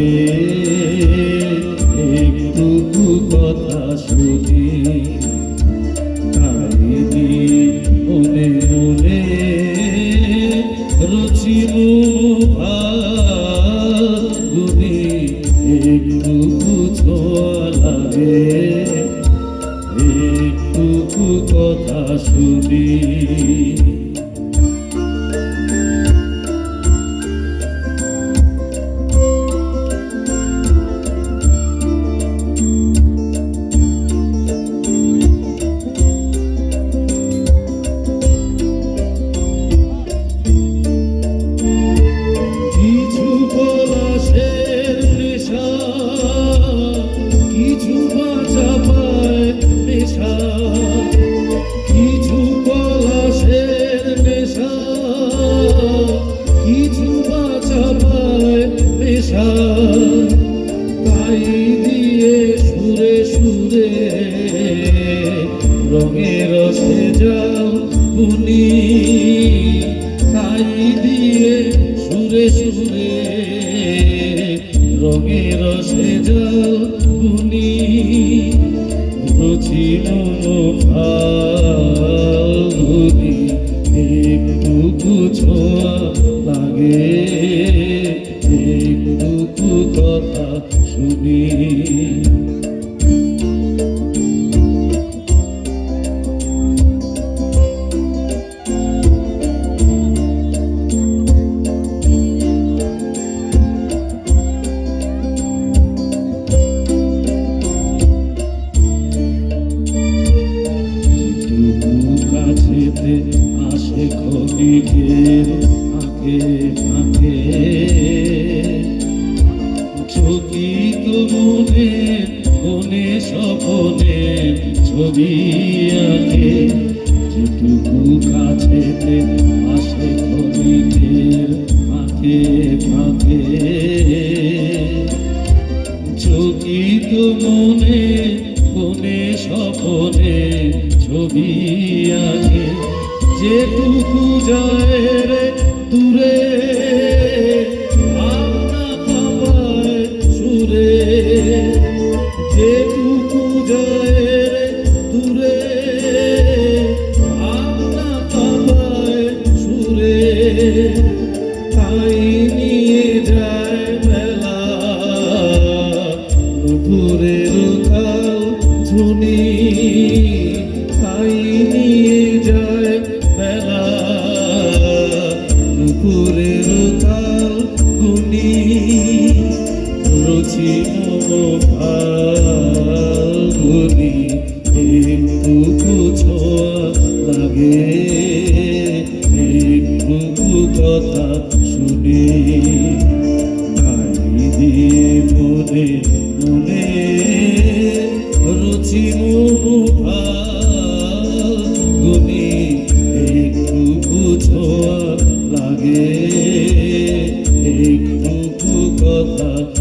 লাগে। একটুকু কথা শুনি। কাহিনী মনে মনে রুচি মুনি একটুকু ছোঁয়া লাগে। একটুকু কথা শুনি। কিছু পলাশের কিছু বাঁচা পায় নেশা। তাই দিয়ে সুরে সুরে রঙের রসে যাও বুনি দিয়ে সুরে সুরে রঙের রসে যাও রুচি ফাল্গুনি একটুকু ছোঁয়া লাগে একটুকু কথা শুনি। মনে মনে স্বপনে ছবি আঁকে। যেটুকু কাছেতে আসে ক্ষণিকের ফাঁকে। ফাঁকে চকিত মনে কোনে স্বপনে ছবি আঁকে। যেটুকু যায় রে দূরে নিয়ে যায় বেলা দুপুরের কাল ঝুনি তাই নিয়ে যায় বেলা দুপুরের কাল গুনি রুচি ফাল্গুনি একটুকু ছোঁয়া লাগে, একটুকু কথা মনে মনে রুচি মুভা গুনি একটু বুঝোয়া লাগে একটু কথা